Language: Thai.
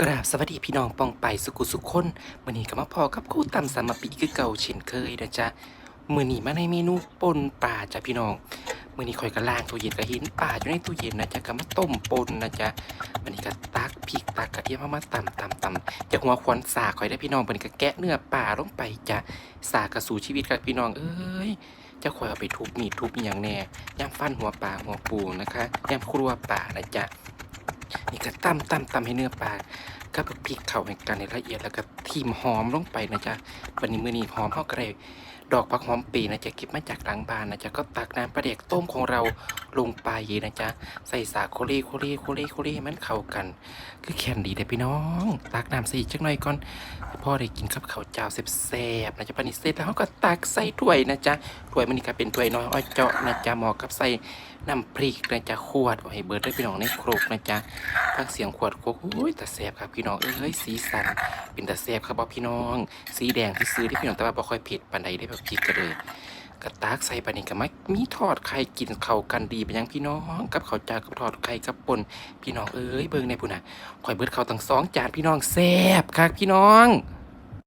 กราบสวัสดีพี่น้องปองไปสุกุสุขคนมื้อนี้ก็มาพอกับคู่ตำสามปีคือเก่าเช่นเคยนะจ๊ะมื้อนี้มาในเมนูปนปลาจ้ะพี่น้องมื้อนี้ข่อยก็ล้างตู้เย็นก็เห็นปลาอยู่ในตู้เย็นนะจ๊ะก็มาต้มปนนะจ๊ะมื้อนี้ก็ตักพริกตักกระเทียมมามาตำตำตำจากหัวควันสากข่อยได้พี่น้องมื้อนี้ก็แกะเนื้อปลาลงไปจ้ะสากระสู่ชีวิตครับพี่น้องเอ้ยจะข่อยเอาไปทุบมีดทุบอย่างแน่ย่ำฟันหัวปลาหัวปูนะคะย่ำครัวปลานะจ๊ะ นี่ก็ตำตำตำให้เนื้อปลาก็พริกเข่าให้กันในละเอียดแล้วก็ทีมหอมลงไปนะจ๊ะวันนี้มื้อนี้หอมเข้าก็ได้ ดอกผักหอมปีนะจ๊ะเก็บมาจากหลังบ้านนะจ๊ะก็ตักน้ำปลาเด็กต้มของเราลงไปนะจ๊ะใส่สาโคเล่โคเล่โคเล่โคเล่มันเข้ากัน คือแค่นดีเด้พี่น้อง ตักน้ำใส่อีจักหน่อยก่อนพ่อได้กินกับข้าวเจ้าแซ่บๆนะจ๊ะปานนี้เสร็จแล้วเขาก็ตักใส่ถ้วยนะจ๊ะถ้วยมันนี่ก็เป็นถ้วยน้อยอ้อยเจาะนะจ๊ะเหมาะกับใส่น้ำพริกนะจ๊ะขวดเอาให้เบิร์ดได้พี่น้องในครกนะจ๊ะฟังเสียงขวดโคกอุ้ยแต่แสบครับพี่น้องเอ้ยสีสันเป็นแต่แสบครับพี่น้อง สีแดงที่ซื้อที่พี่น้องแต่ว่าบ่ค่อยผ็ดปานใดได้แบบกก็เลยกระตากใส่ปานนี้ก็มามีทอดไข่กินเข่ากันดีไปยังพี่น้องกับเขาจากับทอดไข่กับปนพี่น้องเอ้ยเบิ่งในพุ่นน่ะข่อยเบิดข้าตั้งสองจานพี่น้องแซ่บครับพี่น้อง